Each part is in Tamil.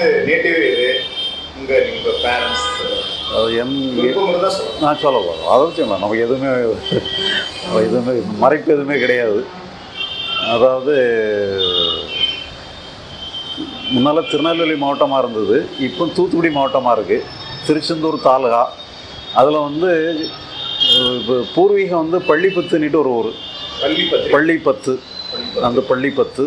வந்து நேட்டிவ் இது. உங்க நீங்க பேரண்ட்ஸ் அது என் நான் சொல்ல போகிறோம் அதை வச்சுக்கலாம் நமக்கு எதுவுமே எதுவுமே மறைப்பு எதுவுமே கிடையாது. அதாவது முன்னால் திருநெல்வேலி மாவட்டமாக இருந்தது இப்போ தூத்துக்குடி மாவட்டமாக இருக்குது திருச்செந்தூர் தாலுகா. அதில் வந்து இப்போ பூர்வீகம் வந்து பள்ளிப்பத்துன்னுட்டு ஒரு ஊர். பள்ளி பத்திரிகை பள்ளிப்பத்து. அந்த பள்ளிப்பத்து.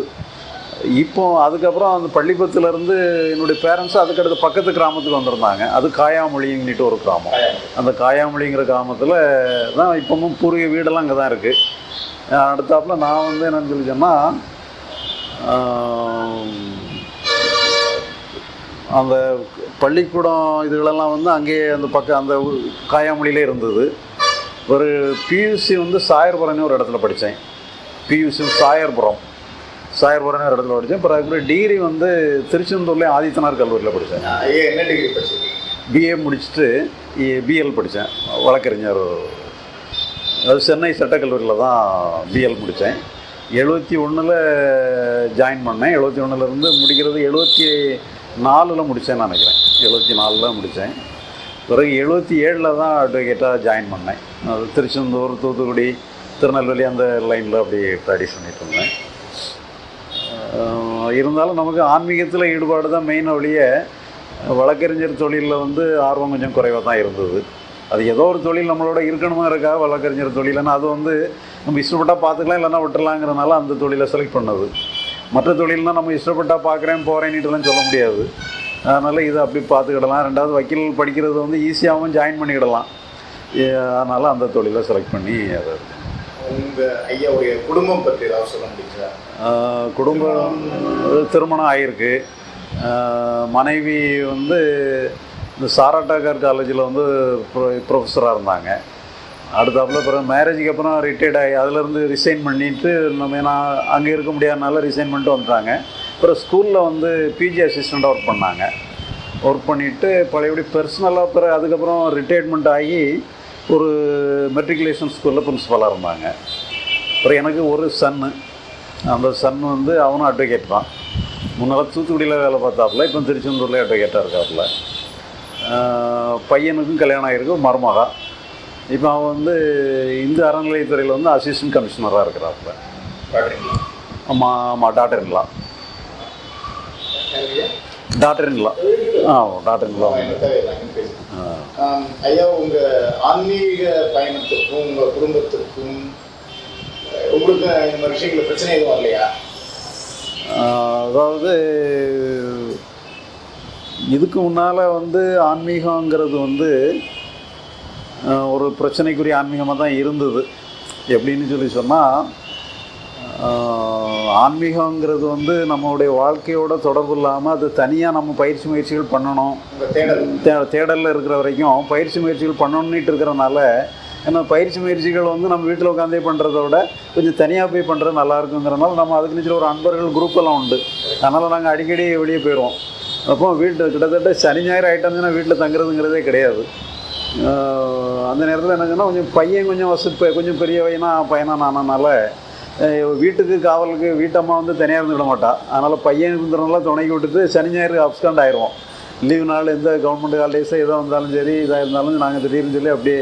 இப்போ அதுக்கப்புறம் அந்த பள்ளிப்பத்துலேருந்து என்னுடைய பேரண்ட்ஸ் அதுக்கடுத்து பக்கத்து கிராமத்துக்கு வந்திருந்தாங்க. அது காயாமொழின்னுட்டு ஒரு கிராமம். அந்த காயாமொழிங்கிற கிராமத்தில் தான் இப்போவும் பூர்வீக வீடெல்லாம் அங்கே தான் இருக்குது அடுத்தாப்புல நான் வந்து என்னன்னு சொல்லி சொன்னால் அந்த பள்ளிக்கூடம் இதுகளெல்லாம் வந்து அங்கேயே அந்த பக்கம் அந்த காயாமொழியிலே இருந்தது. ஒரு பியூசி வந்து சாயர்புரம்னு ஒரு இடத்துல படித்தேன் பியூசி சாயர்புரம். சாயர்புரம்னு ஒரு இடத்துல படித்தேன் அப்புறம் அதுக்கப்புறம் டிகிரி வந்து திருச்செந்தூர்லேயே ஆதித்தனார் கல்லூரியில் படித்தேன் என்ன டிகிரி படிச்சிருக்கீங்க? பிஏ முடிச்சுட்டு பிஎல் படித்தேன் வழக்கறிஞர் அது சென்னை சட்டக்கல்லூரியில் தான் பிஎல் முடித்தேன் எழுபத்தி ஒன்றில் ஜாயின் பண்ணேன். எழுபத்தி ஒன்றுலேருந்து முடிக்கிறது எழுபத்தி நாலில் முடித்தேன்னு நினைக்கிறேன். எழுபத்தி நாலில் முடித்தேன் பிறகு எழுபத்தி ஏழில் தான் அட்வொகேட்டாக ஜாயின் பண்ணேன். அது திருச்செந்தூர் தூத்துக்குடி திருநெல்வேலி அந்த லைனில் அப்படி ப்ராக்டிஸ் பண்ணிட்டு இருந்தேன். இருந்தாலும் நமக்கு ஆன்மீகத்தில் ஈடுபாடு தான் மெயின் ஒழிய வழக்கறிஞர் தொழிலில் வந்து ஆர்வம் கொஞ்சம் குறைவாக தான் இருந்தது. அது ஏதோ ஒரு தொழில் நம்மளோட இருக்கணுமா இருக்கா வழக்கறிஞர் தொழில்னா அது வந்து நம்ம இஷ்டப்பட்டால் பார்த்துக்கலாம் இல்லைன்னா விட்டுலாங்கிறதுனால அந்த தொழிலை செலக்ட் பண்ணது. மற்ற தொழில்னால் நம்ம இஷ்டப்பட்டா பார்க்குறேன் போகிறேன்னுட்டுலாம் சொல்ல முடியாது. அதனால் இதை அப்படி பார்த்துக்கிடலாம் ரெண்டாவது வக்கீல் படிக்கிறது வந்து ஈஸியாகவும் ஜாயின் பண்ணிக்கிடலாம். அதனால் அந்த தொழிலை செலக்ட் பண்ணி அதை உங்க ஐயாவுடைய குடும்பம் பற்றி ஏதாவது சொல்ல முடியுங்களா? குடும்பம் திருமணம் ஆகியிருக்கு மனைவி வந்து இந்த சாராட்டாகர் காலேஜில் வந்து ப்ரொஃபஸராக இருந்தாங்க. அடுத்தாப்புல அப்புறம் மேரேஜுக்கு அப்புறம் ரிட்டையர்ட் ஆகி அதுலேருந்து ரிசைன் பண்ணிட்டு நம்ம நான் அங்கே இருக்க முடியாதனால ரிசைன் பண்ணிட்டு வந்துட்டாங்க. அப்புறம் ஸ்கூலில் வந்து பிஜி அசிஸ்டண்ட்டாக ஒர்க் பண்ணாங்க. ஒர்க் பண்ணிவிட்டு பழையபடி பர்சனலாக அப்புறம் அதுக்கப்புறம் ரிட்டையர்மெண்ட் ஆகி ஒரு மெட்ரிகுலேஷன் ஸ்கூலில் பிரின்ஸிபலாக இருந்தாங்க. அப்புறம் எனக்கு ஒரு சன்னு அந்த சன் வந்து அவனும் அட்வொகேட் தான். முன்னால் தூத்துக்குடியில் வேலை பார்த்தாப்புல இப்போ திருச்செந்தூரில் அட்வொகேட்டாக இருக்காப்புல. பையனுக்கும் கல்யாணம் ஆகிருக்கு மருமகா. இப்போ அவன் வந்து இந்து அறநிலையத்துறையில் வந்து அசிஸ்டன்ட் கமிஷனராக இருக்கிறாப்புல. ஆமாம் ஆமாம் டாக்டர் இன்லாம் டாக்டர் இன்லாம் ஆ டாக்டர் ஐயா உங்க ஆன்மீக பயணத்துக்கும் உங்க குடும்பத்திற்கும் உங்களுக்கு இந்த மாதிரி விஷயங்கள் பிரச்சனை எதுவும் வரலையா? அதாவது இதுக்கு முன்னால் வந்து ஆன்மீகங்கிறது வந்து ஒரு பிரச்சனைக்குரிய ஆன்மீகமாக தான் இருந்தது. எப்படின்னு சொல்லி சொன்னால் ஆன்மீகங்கிறது வந்து நம்மளுடைய வாழ்க்கையோட தொடர்பு இல்லாமல் அது தனியாக நம்ம பயிற்சி முயற்சிகள் பண்ணணும். தேடல். தே தேடலில் இருக்கிற வரைக்கும் பயிற்சி முயற்சிகள் பண்ணணுன்னுட்டு இருக்கிறனால ஏன்னா பயிற்சி முயற்சிகள் வந்து நம்ம வீட்டில் உட்காந்தே பண்ணுறத விட கொஞ்சம் தனியாக போய் பண்ணுறது நல்லா இருக்குங்கிறனால நம்ம அதுக்கு நிச்சயம் ஒரு அன்பர்கள் குரூப் எல்லாம் உண்டு. அதனால் நாங்கள் அடிக்கடி வெளியே போயிடுவோம் அப்போ வீட்டு கிட்டத்தட்ட சனி ஞாயிறு ஆகிட்டோம்னா வீட்டில் தங்குறதுங்கிறதே கிடையாது. அந்த நேரத்தில் என்னங்கன்னா கொஞ்சம் பையன் கொஞ்சம் வசதி கொஞ்சம் பெரிய பையனா பையனா நானனால வீட்டுக்கு காவலுக்கு வீட்டம்மா வந்து தனியாக இருந்து விட மாட்டா. அதனால் பையன் இருந்தனால துணைக்கு விட்டுட்டு சனி ஞாயிறு அப்ஸ்காண்ட் ஆயிடுவோம் லீவு நாள் எந்த கவர்மெண்ட் ஹாலிடேஸோ எதோ வந்தாலும் சரி இதாக இருந்தாலும் நாங்கள் திடீர்னு சொல்லி அப்படியே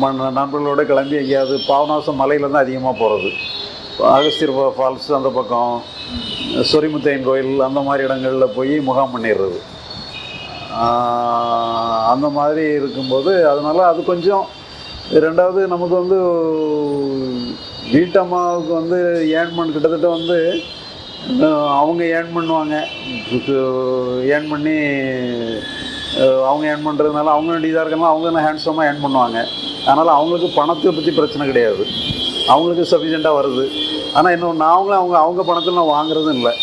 ம- நண்பர்களோட கிளம்பி எங்கேயாவது பாவநாசம் மலையில் தான் அதிகமாக போகிறது அகஸ்தியர் ஃபால்ஸ் அந்த பக்கம் சொரிமுத்தையன் கோயில் அந்த மாதிரி இடங்களில் போய் முகாம் பண்ணிடுறது. அந்த மாதிரி இருக்கும்போது அதனால் அது கொஞ்சம் ரெண்டாவது நமக்கு வந்து வீட்டம்மாவுக்கு வந்து ஏர்ன் பண்ண கிட்டத்தட்ட வந்து அவங்க ஏர்ன் பண்ணுவாங்க. ஏர்ன் பண்ணி அவங்க ஏர்ன் பண்ணுறதுனால அவங்க இதாக இருக்கலாம் அவங்க ஹேண்ட்ஸமாக ஏர்ன் பண்ணுவாங்க. அதனால் அவங்களுக்கு பணத்தை பற்றி பிரச்சனை கிடையாது. அவங்களுக்கு சஃபிஷியண்ட்டாக வருது. ஆனால் இன்னும் நாங்களும் அவங்க அவங்க பணத்தில் நான் வாங்குறதும் இல்லை.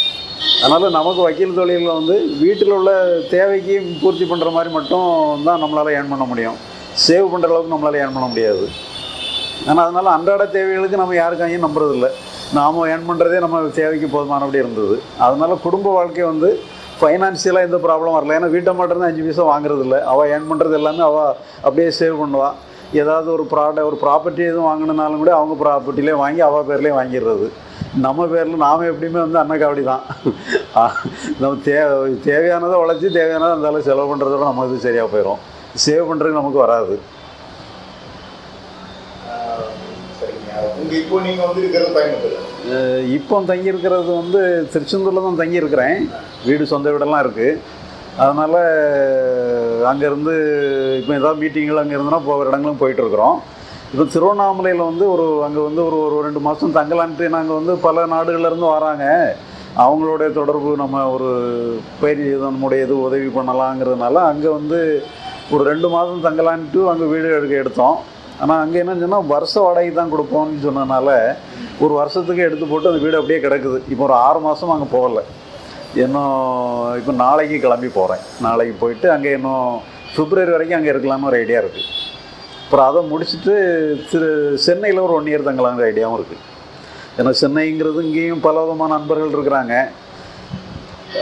அதனால் நமக்கு வக்கீல் தொழிலில் வந்து வீட்டில் உள்ள தேவைக்கு பூர்த்தி பண்ணுற மாதிரி மட்டும் தான் நம்மளால் ஏர்ன் பண்ண முடியும். சேவ் பண்ணுற அளவுக்கு நம்மளால் ஏர்ன் பண்ண முடியாது. ஆனால் அதனால் அன்றாட தேவைகளுக்கு நம்ம யாருக்காயும் நம்புறதில்ல. நாம் ஏர்ன் பண்ணுறதே நம்ம தேவைக்கு போதுமானபடி இருந்தது. அதனால் குடும்ப வாழ்க்கை வந்து ஃபைனான்சியலாக எந்த ப்ராப்ளம் வரல. ஏன்னா வீட்டை மட்டும்தான் அஞ்சு பைசா வாங்குறதில்ல. அவள் ஏர்ன் பண்ணுறது எல்லாமே அவள் அப்படியே சேவ் பண்ணுவாள் ஏதாவது ஒரு ப்ராடக்ட் ஒரு ப்ராப்பர்ட்டி எதுவும் வாங்கினாலும் கூட அவங்க ப்ராப்பர்ட்டிலே வாங்கி அவள் பேர்லேயே வாங்கிடுறது. நம்ம பேரில் நாம் எப்படியுமே வந்து அன்னக்காவடி தான். நம்ம தே தேவையானதை உழைச்சி தேவையானதை இருந்தாலும் செலவு பண்ணுறதோட நமக்கு இது சரியாக போயிடும் சேவ் பண்ணுறதுக்கு நமக்கு வராது. இப்போ நீங்க வந்து இருக்கிறது கோயம்புத்தூர் இப்போ தங்கியிருக்கிறது வந்து திருச்செந்தூரில் தான் தங்கியிருக்கிறேன். வீடு சொந்த வீடெல்லாம் இருக்குது அதனால் அங்கேருந்து இப்போ ஏதாவது மீட்டிங்கள் அங்கே இருந்துன்னா போகிற இடங்களும் போயிட்டுருக்குறோம். இப்போ திருவண்ணாமலையில் வந்து ஒரு அங்கே வந்து ஒரு ஒரு ரெண்டு மாதம் தங்கலான்ட்டு நாங்கள் வந்து பல நாடுகள்லேருந்து வராங்க. அவங்களுடைய தொடர்பு நம்ம ஒரு பெரிய நம்முடைய இது உதவி பண்ணலாங்கிறதுனால அங்கே வந்து ஒரு ரெண்டு மாதம் தங்கலான்ட்டு அங்கே வீடு எடுக்க எடுத்தோம். ஆனால் அங்கே என்ன சொன்னால் வருஷ வாடகை தான் கொடுப்போம்னு சொன்னதுனால ஒரு வருஷத்துக்கு எடுத்து போட்டு அந்த வீடு அப்படியே கிடக்குது. இப்போ ஒரு ஆறு மாதம் அங்கே போகல. இன்னும் இப்போ நாளைக்கு கிளம்பி போகிறேன் நாளைக்கு போயிட்டு அங்கே இன்னும் பிப்ரவரி வரைக்கும் அங்கே இருக்கலாம்னு ஒரு ஐடியா இருக்குது அப்புறம் அதை முடிச்சுட்டு திரு சென்னையில் ஒரு ஒன் இயர் தங்கலாங்கிற ஐடியாவும் இருக்குது ஏன்னா சென்னைங்கிறது இங்கேயும் பல விதமான நண்பர்கள் இருக்கிறாங்க.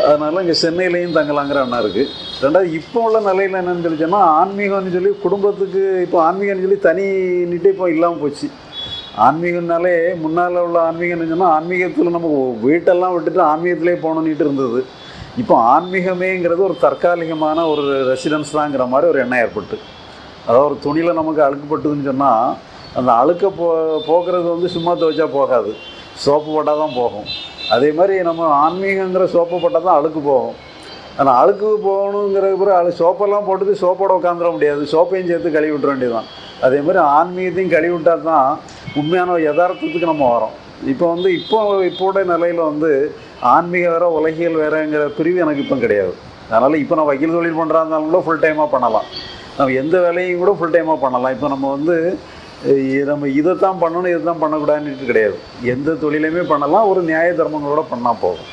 அதனால் இங்கே சென்னையிலையும் தங்கலாங்கிற அண்ணா இருக்குது ரெண்டாவது இப்போ உள்ள நிலையில் என்னென்னு சொல்லி சொன்னால் ஆன்மீகம்னு சொல்லி குடும்பத்துக்கு இப்போ ஆன்மீகம்னு சொல்லி தனி நிட்டு இப்போ இல்லாமல் போச்சு. ஆன்மீகம்னாலே முன்னால் உள்ள ஆன்மீகம்னு சொன்னால் ஆன்மீகத்தில் நம்ம வீட்டெல்லாம் விட்டுட்டு ஆன்மீகத்திலே போகணுன்னுட்டு இருந்தது. இப்போ ஆன்மீகமேங்கிறது ஒரு தற்காலிகமான ஒரு ரெசிடென்ஸ் தாங்கிற மாதிரி ஒரு எண்ணம் ஏற்பட்டு. அதாவது ஒரு துணியில் நமக்கு அழுக்குப்பட்டுதுன்னு சொன்னால் அந்த அழுக்க போ போக்குறது வந்து சும்மா துவைச்சா போகாது. சோப்பு போட்டால் தான் போகும். அதே மாதிரி நம்ம ஆன்மீகங்கிற சோப்பு போட்டால் தான் அழுக்கு போகும். ஆனால் அழுக்கு போகணுங்கிற பிறகு அழு சோப்பெல்லாம் போட்டுட்டு சோப்போட உட்காந்துட முடியாது. சோப்பையும் சேர்த்து கழுவி விட்டுற வேண்டியதுதான். அதே மாதிரி ஆன்மீகத்தையும் கழுவி விட்டால் தான் உண்மையான யதார்த்தத்துக்கு நம்ம வரோம். இப்போ வந்து இப்போ இப்போட நிலையில் வந்து ஆன்மீகம் வேற உலகியல் வேறங்கிற பிரிவு எனக்கு இப்போ கிடையாது. அதனால் இப்போ நான் வக்கீல் தொழில் பண்ணுறா இருந்தாலும் கூட ஃபுல் டைமாக பண்ணலாம். நம்ம எந்த வேலையும் கூட ஃபுல் டைமாக பண்ணலாம். இப்போ நம்ம வந்து நம்ம இதை தான் பண்ணணும் இதை தான் பண்ணக்கூடாதுன்னு கிடையாது. எந்த தொழிலையுமே பண்ணலாம். ஒரு நியாய தர்மங்களோட பண்ணால் போதும்.